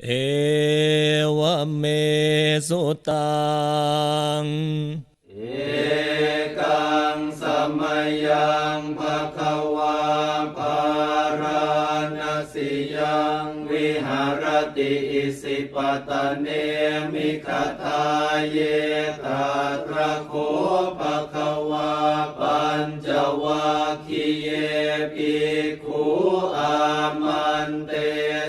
เอวเมสุตัง เอกังสมยังภะคะวาภาราณสิยังวิหารติอิสิปตะเนมิคทาเยตาตระโคภะคะวาปัญจวัคคีเยภิกขุ อามันเต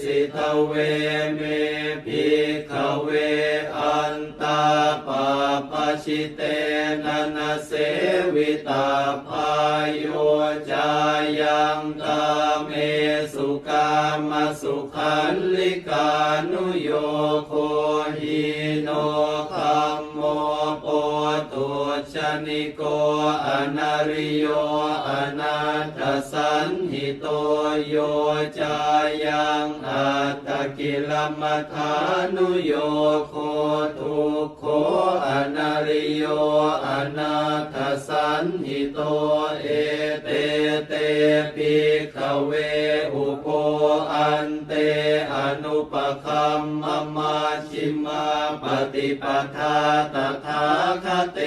สิทเวเมภิกขเวอันตาปาปชิเตนะนเสวิตาพายโยจายังกาเมสุกามสุขันลิกานุโยโคหิโน นิโกอนาริโยอนาถสันหิโตโยจายังอัตตกิลมัฐานุโยโคทุกโคอนาริโยอนาถสันหิโตเอเตเตปิขเวอุโปอันเตอนุปคัมมมาชิมาปฏิปทาตถาคเต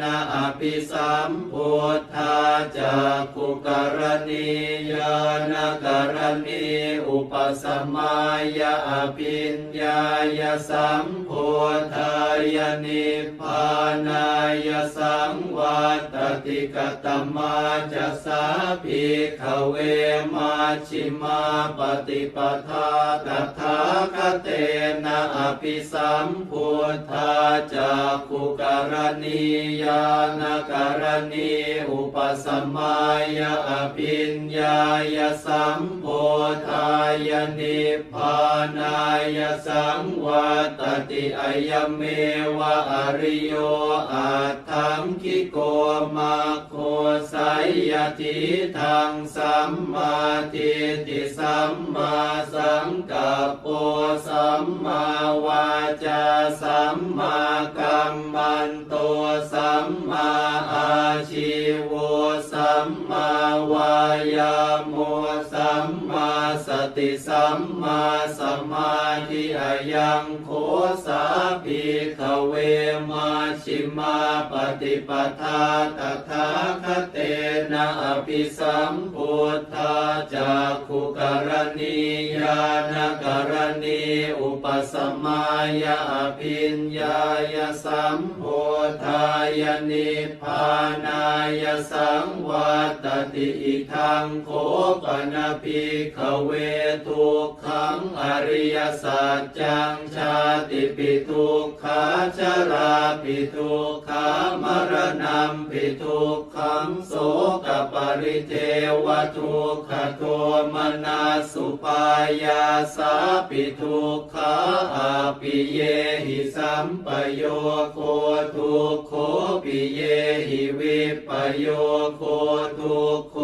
นะอภิสัมพุทธาจากขุกรณียานกรณีอุปสมายาอภิญญายสัมพุทธายนิพานายสังวัตติกตมาจะสาภิกขเวมาชิมาปฏิปทาตถาคเตนะอภิสัมพุทธาจากขุกรณียานกรณีอุปสมายาอภิญญายสัมพุทธายนิพพานายสังวัตติอายเมวะอริโยอาทังคิโกมาโค สยทิทังสัมมาทิฏฐิสัมมาสังกัปโปสัมมาวาจาสัมมากัมมันโตสัมมาอาชีวสัมมาวายาโมสัม สติสัมมาสมาธิอายังโคสาภิขเวมาชิมาปฏิปทาตถาคเตนะอภิสัมพุทธาจากขุกรณียานกรณีอุปสมายาอภิญญายสัมพุทธายนิพพานายสังวัตติอิทังโคปนภิกขเวทุกขังอริยสัจจังชาติปิทุกขาชราปิทุกขามรณะปิทุกขังโสกปริเทวทุกขโทมนาสุปายาสาปิทุกขาอาปิเยหิสัมปโยโคทุกโคปิเยหิวิปโยโคทุกโค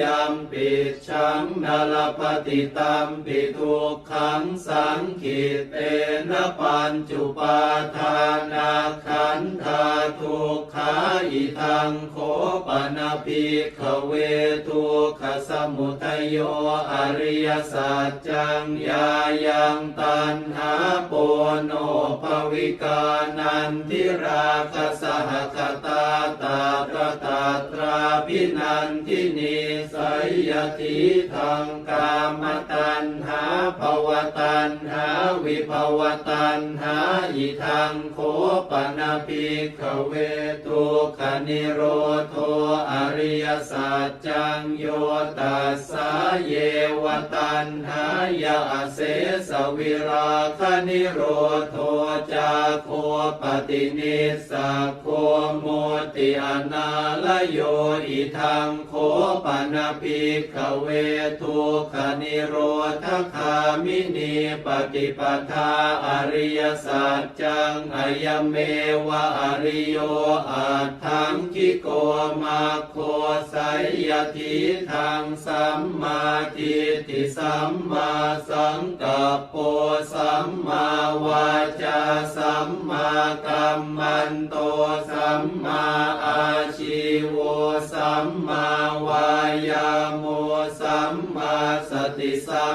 ยัมปิชังนลปฏิตัมปิทุกขังสังขิตเตนะปัญจุปาทานาขันธาทุกขาอิทังโคปนาภิกขเวทุกขสมุทโยอริยสัจจังยายังตันหาโปโนภวิกานันทิราคสหคตาตาตตาตราพินันทินีสยยติทังกามตันหาภวตันหาวิภวตันหาอิทังโคปนาภิกขเวทุกนิโรโทอริยสัจจังโยตัสสะเยวตันหายาเสสวิราคนิโรโทจาโคปฏินิสสะโคโมติอนาลโยอิทังโคปนาภิกขเวทุกนิโรธคามินีปฏิปทาอริยสัจจังอายเมวะอริโยอาทังคิโกมาโคไสยทิทังสัมมาทิฏฐิสัมมาสังกัปโปสัมมาวาจาสัมมากัมมันโตสัมมา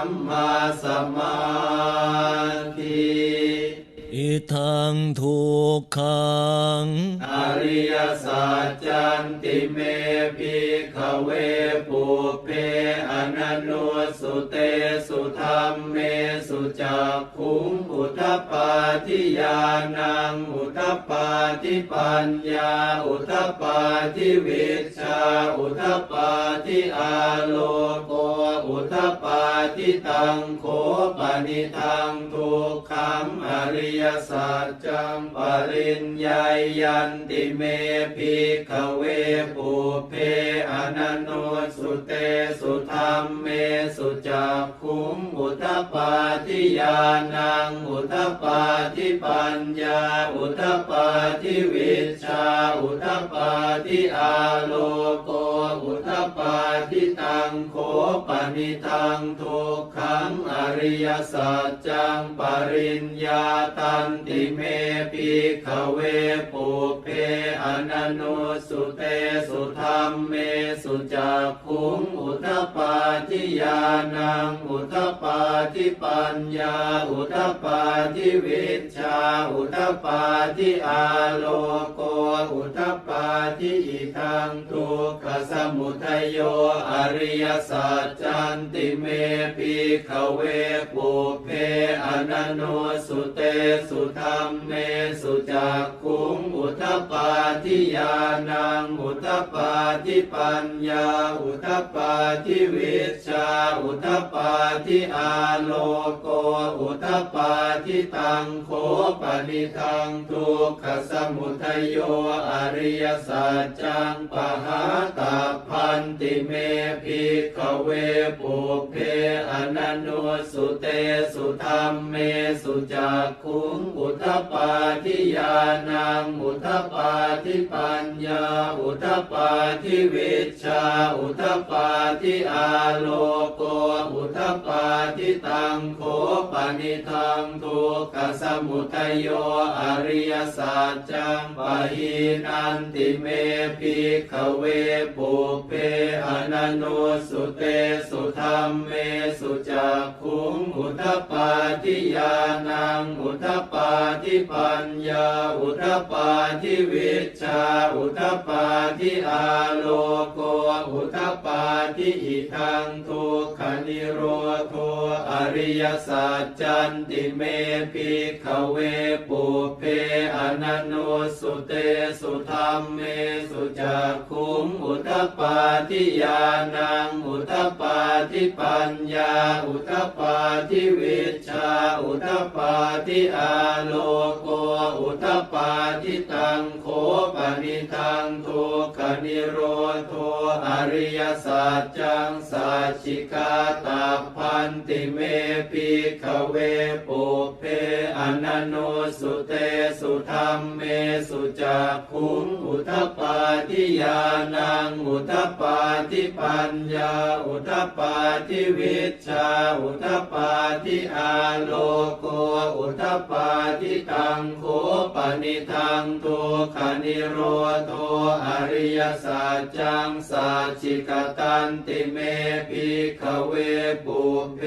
มมาสมาธิอิทังทุกขัง อริยสัจจันติเมพิขเวปุเพอนันโน สุเตสุธรรมเมสุจักขุงอุทปาทิยานังอุทปาทิปัญญา อุทปาทิวิชา อุทปาทิอาโลโกอุทปปาทิตังโคปนิทังทุกขังอริยสัจจังปริญญายันติเมภิกขเวปุเพอนันโนสุเตสุธรรมเมสุจักขุงอุทปปาทิยานังอุทปปาทิปัญญา อุทปปาทิวิชา อุทปปาทิอาโลโกอุทปปาทิตังโคปนิทังทุกขังอริยสัจจังปริญญาตันติเมภิขเวปุเพอนันโนสุเตสุธรรมเมสุจักขุงอุทปปาทิยานังอุทปปาทิปัญญา อุทปปาทิวิชา อุทปปาทิอาโลโก อุทปปาทิอิทังทุกขสมุทัยโยอริยสัจจันติเมภิขเวปุเพอนันโนสุเตสุธรรมเมสุจักขุงอุทปปาทิยานัง อุทปปาทิปัญญา อุทปปาทิวิชชาอุทปปาทิอาโลโกอุทปปาทิตังโคปนิทังทุกขสมุทโยอริยสัจจังปหาตาพันติเมภิกขเวปุเพอนันโนสุเตสุธรรมเมสุจักขุงอุทปปาทิยานังอุทปาทิปัญญาอุทปปาทิวิชาอุทปาทิอาโลโกอุทปปาทิตังโคปนิทังทุกขสมุทัยโยอริยสัจจังปะหินันติเมภิกขเวปุเพอนันโนสุเตสุธรรมเมสุจักขุงอุทปปาทิยานังอุทปปาทิปัญญาอุทปปาทิวิชาอุทปปาทิอาโลโกอุทปปาทิอิทังทุกขนินิโรโทอริยสัจจันติเมภิกขเวปุเพอนันโนสุเตสุธรรมเมสุจักขุงอุทปปาทิยานังอุทปปาทิปัญญา อุทปปาทิวิชา อุทปปาทิอาโลโกอุทปปาทิตังโคปนิทังทุกขนิโรโทอริยสัจจังสัจจิกาตาพันติเมภิขเวปุเพอนันโนสุเตสุธรรมเมสุจักขุงอุทปปาทิยานังอุทปปาทิปัญญาอุทปปาทิวิชาอุทปปาทิอาโลโกอุทปปาทิตังโคปนิทังทุกขนิโรโทอริยสัจจังสัจจิกตันติเมภิขเวปุเพ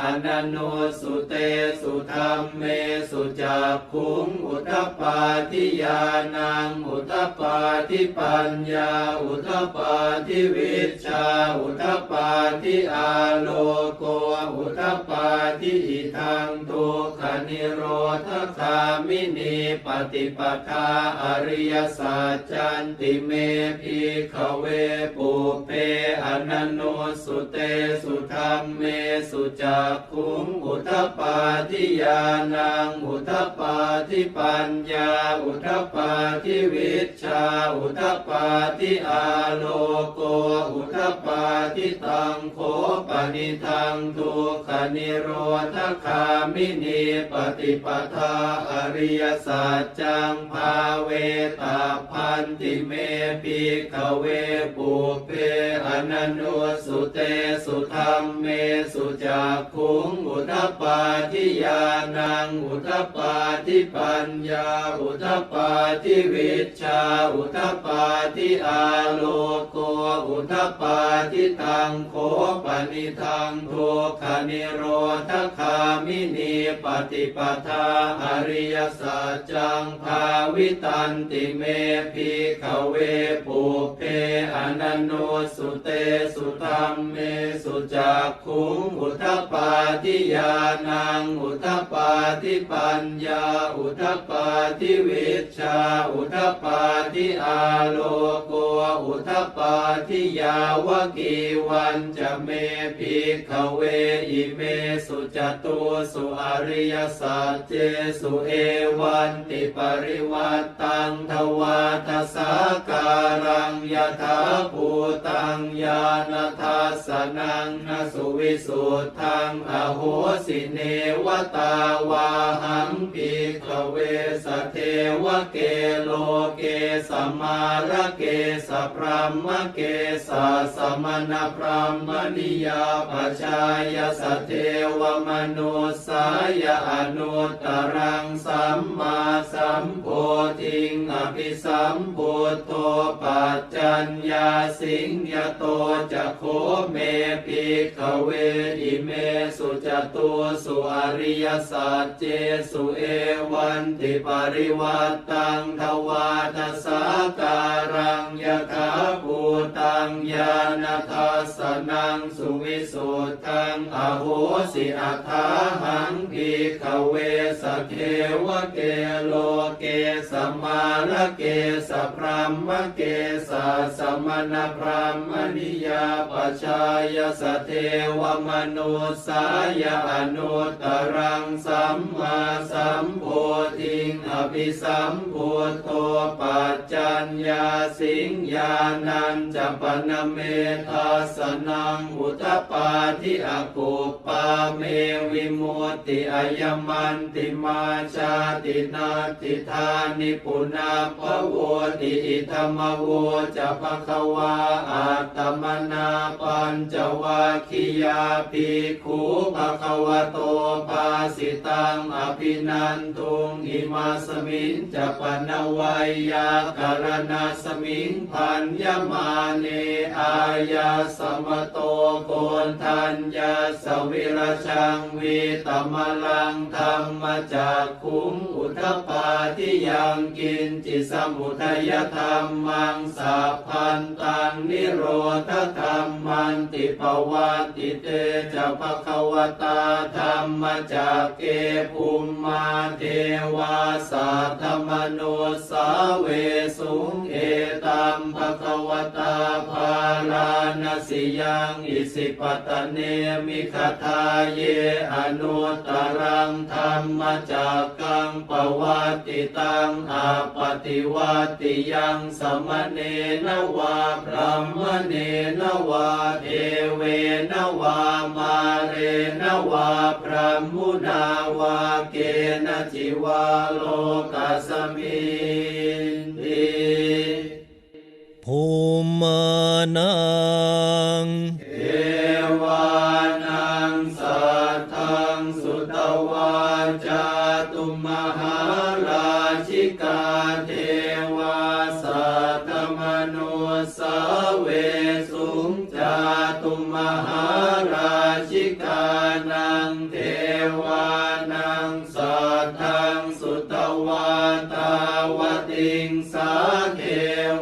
อนันโนสุเตสุธรรมเมสุจักขุงอุทปปาทิยานังอุทปปาทิปัญญา อุทปปาทิวิชา อุทปปาทิอาโลโก อุทปปาทิอิทังทุกขนิโรธคามินีปฏิปทาอริยสัจจันติเมภิกขเวปุเพ อนันโนสุเตสุธรรมเมสุจักขุงอุทปาทิยานังอุทปาทิปัญญา อุทปาทิวิชชา อุทปาทิอาโลโก อุทปาทิตังโคปนิทังทุกขนิโรธคามินีปฏิปทาอริยสัจจังภาเวตาพันติเมภิกเวปุเพอนันโนสุเตสุธรรมเมสุจักขุงอุทปาทิยานังอุทปาทิปัญญาอุทปาทิวิชาอุทปาทิอาโลโกอุทปาทิตังโคปนิทังทุกขนิโรธคามินีปฏิปทาอริยสัจจังภาวิตันติเมพิขเวปุเพอนันโนสุเตสุธรรมเมสุจักขุงอุทปปาทิยานังอุทปปาทิปัญญา อุทปปาทิวิชา อุทปปาทิอาโลโกอุทปปาทิยาวกีวันจะเมพิขเวอิเมสุจตุสุอริยสัจเจสุเอวันติปริวัตตังทวาทสาการังยถาภูตังญาณทัสสนังนสุวิสุทธังอโหสิเนวตาวาหังปิขเวสเทวเกโลเกสมาระเกสพรหมเกสสมณพรหมนิยาปชายสเทวมนุสายอนุตตรังสัมมาสัมโพธิงอภิสัมพุทโตปัจจัญญาสิงยโตจะโคเมปิขเวอิเมสุจตุสุอริยสัจเจสุเอวันติปริวัตตังทวาทสาการังยถาภูตังญาณทัสสนังสุวิสุทธังอโหสิอัฏฐาหังพิขเวสเทวเกโลเกสมาระเกสพรหมเกสสมณพรหมนิยาปชายสเทวมนุสายอนุตรังสัมมาสัมโพธิงอภิสัมโพโตปัจจัญญาสิงญานันจปนเมทัสนังอุทปปาทิอากุปปาเมวิมุตติอายมันติมาชาตินาติธานิปุนาภโวติอิธรรมโวจะภควาอัต ตมนาปัญจวัคคียาภิกขุภควโตภาสิตังอภินันทุงอิมาสมิงจะปนวัยยาการณาสมิงพันยมาเนอายาสมโตโกนทัญญาสวิรชังวีตมลังธรรมจากคุงอุทปปาทิยังกินจิสมุทัยธรรมังสัพพันตังนิโรธธรรมันติปวัติเตจะภควตาธรรมจากเกภูมมาเทวาสัทธมโนสาเวสุงเอตัมภควตาภาราณสิยังอิสิปตเนมิคทาเยอนุตรังธรรมจากกังปวัติตังอาปฏิวัติยังสมเนนวาพระมเนนวาเทเวนวามาเรนวาพระมุนาวาเกณจิวาโลกัสมินติภูมานา หาราชิกานังเทวานังสัทธังสุตวาตาวติงสาเท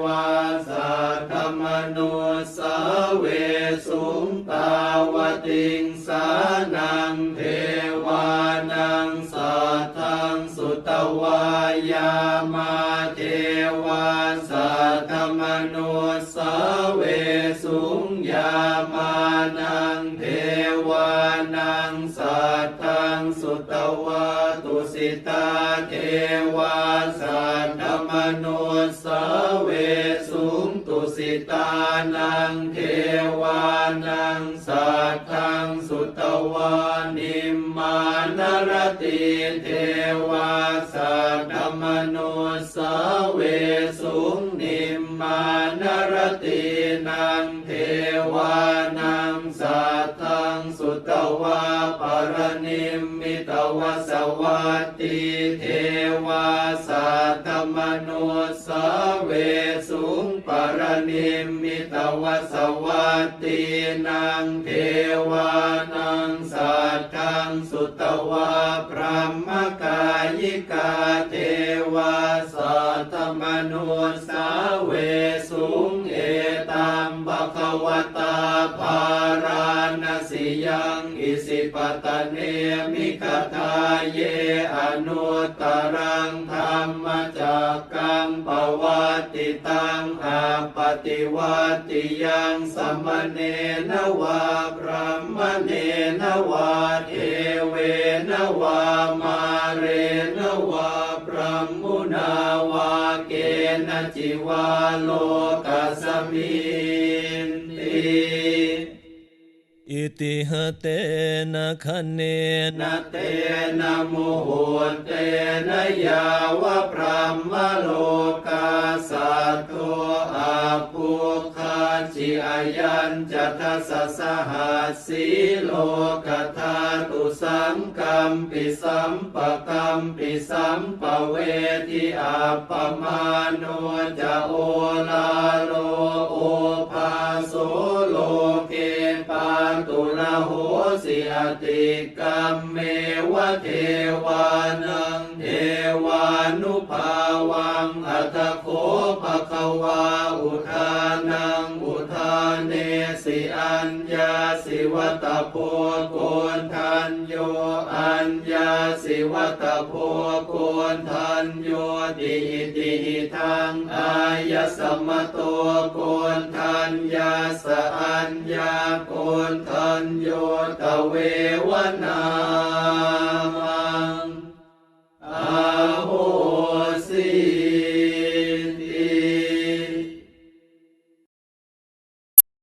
วาสัตตมนุสาเวสุงตาวติ ตุสิตาเทวาสัทธมโนสเวสุงตุสิตานังเทวานังสัตทังสุตวานิมมานรติเทวาสัทธมโนสเวสุงนิมมานรตินังเทวานังสัตทังสุตววาน มมิตวสวัตติเทวาสัตมนุสเวสุงปรนิมมิตวสวัตตินางเทวานังสัตทังสุตวาพระมกายิกาเทวาสัตมนุสเวสุงเอตัมภะควตาภาราณสิยัง ปตเนมิกทาเยอนุตรังธรรมจักกังปวัตติตังอาปฏิวัติยังสมเนนวาพระมเนนวาเทเวนวามาเรนวาพระมุนาวาเกณจิวาโลกัสมินติ อิติหเตนะคะเนนะเตนะโมโหเตนะยาวะพระมโลกาสัตโตอาภูคาจิอายันจัตสสหัสสีโลกธาตุสังกัมปิสัมปะกัมปิสัมปะเวทิอาปมาโนจะโอลาโลโอภาโสโลกานตุระโหสิอติกัมเมวะเทวานังเทวานุภาวังอัตโคภะควาอุทานังอุทานเนสิอัญญาสิวัตโพโกนทันโยอัญ วัตโพโกนทันโยติอิติทังอายสมโตโกนทันยาสอัญญาโกนทันโยตเววนา